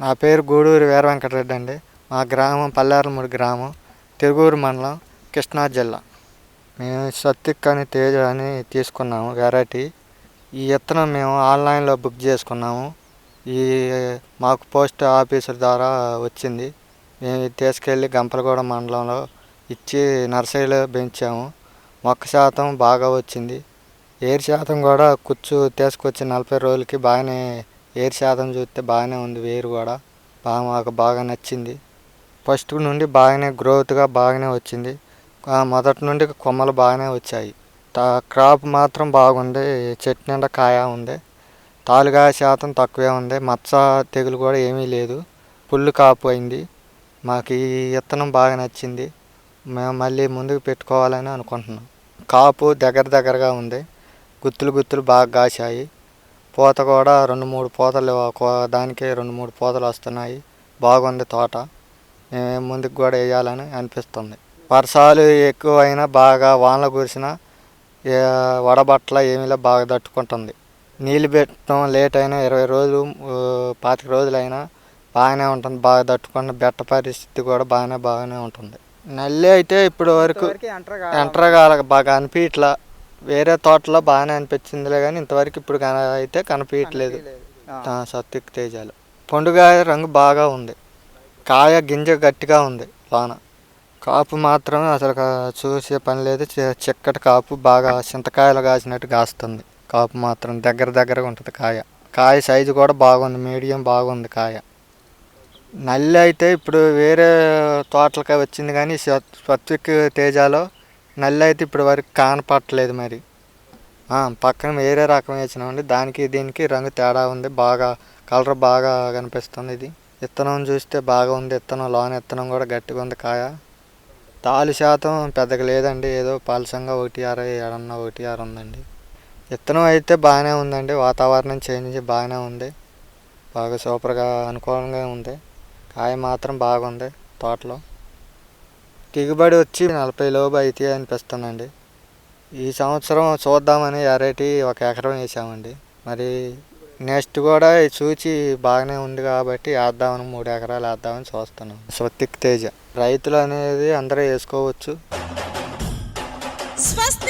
నా పేరు గూడూరు వీర వెంకటరెడ్డి అండి. మా గ్రామం పల్లారమూడి గ్రామం తిరుగూరు మండలం కృష్ణా జిల్లా. మేము సత్తిక్ అని తేజ అని తీసుకున్నాము వెరైటీ. ఈ విత్తనం మేము ఆన్లైన్లో బుక్ చేసుకున్నాము. ఈ మాకు పోస్ట్ ఆఫీసర్ ద్వారా వచ్చింది. మేము తీసుకెళ్ళి గంపలగూడ మండలంలో ఇచ్చి నర్సరీలో పెంచాము. మొక్క శాతం బాగా వచ్చింది. ఏరు శాతం కూడా కుచ్చు తీసుకొచ్చి నలభై రోజులకి బాగానే ఎయిర్ శాతం చూస్తే బాగానే ఉంది వేరు కూడా. బాగా మాకు బాగా నచ్చింది. ఫస్ట్ నుండి బాగానే గ్రోత్గా బాగానే వచ్చింది. ఆ మొదటి నుండి కొమ్మలు బాగానే వచ్చాయి. తా- క్రాప్ మాత్రం బాగుంది. చెట్టు నిండా కాయ ఉంది. తాలుగాయ శాతం తక్కువే ఉంది. మచ్చ తెగులు కూడా ఏమీ లేదు. పుల్లు కాపు అయింది. మాకు ఈ విత్తనం బాగా నచ్చింది. మేము మళ్ళీ ముందుకు పెట్టుకోవాలని అనుకుంటున్నాం. కాపు దగ్గర దగ్గరగా ఉంది. గుత్తులు గుత్తులు బాగా కాశాయి. పూత కూడా రెండు మూడు పూతలు దానికే రెండు మూడు పూతలు వస్తున్నాయి. బాగుంది తోట. మేము ముందుకు కూడా వేయాలని అనిపిస్తుంది. వర్షాలు ఎక్కువ అయినా బాగా వానలు కురిసినా వడబట్ల ఏమీలా బాగా తట్టుకుంటుంది. నీళ్ళు పెట్టడం లేట్ అయినా ఇరవై రోజులు పాతిక రోజులు అయినా బాగానే ఉంటుంది. బాగా తట్టుకున్న బెట్ట పరిస్థితి కూడా బాగానే బాగానే ఉంటుంది. నల్లి అయితే ఇప్పుడు వరకు ఎంటర్ కాల బాగా అనిపించట్లా వేరే తోటలో బాగానే అనిపించిందిలే కానీ ఇంతవరకు ఇప్పుడు అయితే కనిపించట్లేదు ఆ, సత్తిక్ తేజాలు. పండుగ రంగు బాగా ఉంది. కాయ గింజ గట్టిగా ఉంది లోన కాపు మాత్రం అసలు చూసే పని లేదు. చిక్కటి కాపు బాగా చింతకాయలు కాసినట్టు కాస్తుంది. కాపు మాత్రం దగ్గర దగ్గరగా ఉంటుంది కాయ. కాయ సైజు కూడా బాగుంది. మీడియం బాగుంది కాయ. నల్లి అయితే ఇప్పుడు వేరే తోటలకి వచ్చింది కానీ సత్- సత్విక్ తేజాలో నల్లి అయితే ఇప్పటి వరకు కానపట్టలేదు మరి. పక్కన వేరే రకం వేసినామండి. దానికి దీనికి రంగు తేడా ఉంది. బాగా కలర్ బాగా కనిపిస్తుంది ఇది. విత్తనం చూస్తే బాగా ఉంది. విత్తనం లోన విత్తనం కూడా గట్టిగా ఉంది కాయ. తాలు శాతం పెద్దగా లేదండి. ఏదో పాలసంగా ఒకటి అర ఏడన్న ఒకటి అర ఉందండి. విత్తనం అయితే బాగానే ఉందండి. వాతావరణం చేంజ్ బాగానే ఉంది. బాగా సూపర్గా అనుకూలంగా ఉంది. కాయ మాత్రం బాగుంది తోటలో. దిగుబడి వచ్చి నలభై లోపు అయితే అనిపిస్తుందండి. ఈ సంవత్సరం చూద్దామని వెరైటీ ఒక ఎకరం వేసామండి. మరి నెక్స్ట్ కూడా చూచి బాగానే ఉంది కాబట్టి వేద్దామని మూడు ఎకరాలు వేద్దామని చూస్తున్నాం. స్వతిక్ తేజ. రైతులు అనేది అందరూ వేసుకోవచ్చు. స్వస్తి